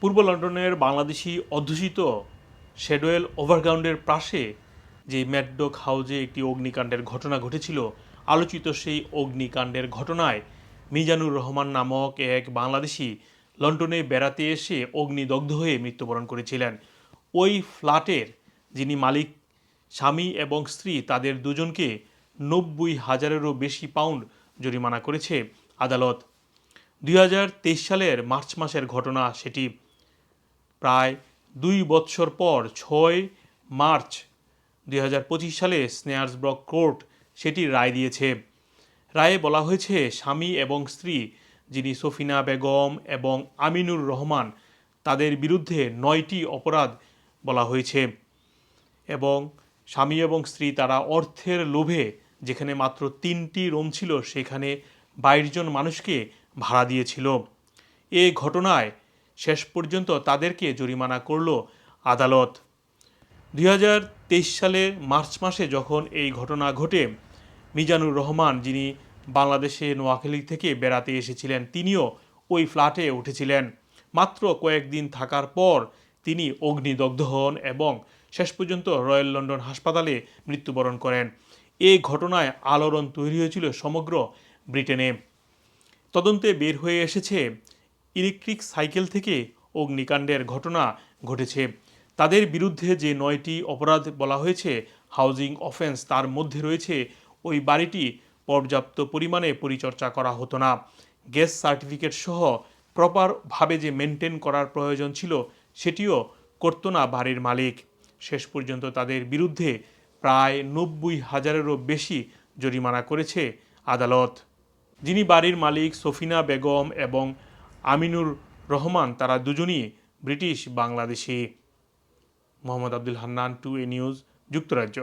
পূর্ব লন্ডনের বাংলাদেশি অধ্যুষিত শেডোয়েল ওভারগ্রাউন্ডের পাশে যে ম্যাডডক হাউজে একটি অগ্নিকাণ্ডের ঘটনা ঘটেছিল, আলোচিত সেই অগ্নিকাণ্ডের ঘটনায় মিজানুর রহমান নামক এক বাংলাদেশি লন্ডনে বেড়াতে এসে অগ্নিদগ্ধ হয়ে মৃত্যুবরণ করেছিলেন। ওই ফ্ল্যাটের যিনি মালিক, স্বামী এবং স্ত্রী, তাদের দুজনকে নব্বই হাজারেরও বেশি পাউন্ড জরিমানা করেছে আদালত। দুই হাজার তেইশ সালের মার্চ মাসের ঘটনা সেটি প্রায় দুই বৎসর পর ছয় মার্চ দুই হাজার পঁচিশ সালে স্নেয়ার্সব্রক কোর্ট সেটি রায় দিয়েছে। রায়ে বলা হয়েছে, স্বামী এবং স্ত্রী যিনি সফিনা বেগম এবং আমিনুর রহমান তাদের বিরুদ্ধে নয়টি অপরাধ বলা হয়েছে এবং স্বামী এবং স্ত্রী তারা অর্থের লোভে যেখানে মাত্র তিনটি রুম ছিল সেখানে বাইশ জন মানুষকে ভাড়া দিয়েছিল। এ ঘটনায় শেষ পর্যন্ত তাদেরকে জরিমানা করল আদালত। দুই সালে মার্চ মাসে যখন এই ঘটনা ঘটে, মিজানুর রহমান যিনি বাংলাদেশে নোয়াখালী থেকে বেড়াতে এসেছিলেন, তিনিও ওই ফ্ল্যাটে উঠেছিলেন। মাত্র কয়েকদিন থাকার পর তিনি অগ্নিদগ্ধ হন এবং শেষ পর্যন্ত রয়্যাল লন্ডন হাসপাতালে মৃত্যুবরণ করেন। এই ঘটনায় আলোড়ন তৈরি হয়েছিল সমগ্র ব্রিটেনে। তদন্তে বের হয়ে এসেছে ইলেকট্রিক সাইকেল থেকে অগ্নিকাণ্ডের ঘটনা ঘটেছে। তাদের বিরুদ্ধে যে নয়টি অপরাধ বলা হয়েছে, হাউজিং অফেন্স তার মধ্যে রয়েছে, ওই বাড়িটি পর্যাপ্ত পরিমাণে পরিচর্যা করা হতো না। গ্যাস সার্টিফিকেট সহ প্রপারভাবে যে মেনটেন করার প্রয়োজন ছিল, সেটিও করতো না বাড়ির মালিক। শেষ পর্যন্ত তাদের বিরুদ্ধে প্রায় নব্বই হাজারেরও বেশি জরিমানা করেছে আদালত। যিনি বাড়ির মালিক সফিনা বেগম এবং আমিনুর রহমান তারা দুজনই ব্রিটিশ বাংলাদেশি। মোহাম্মদ আব্দুল হান্নান টু এ নিউজ যুক্তরাজ্য।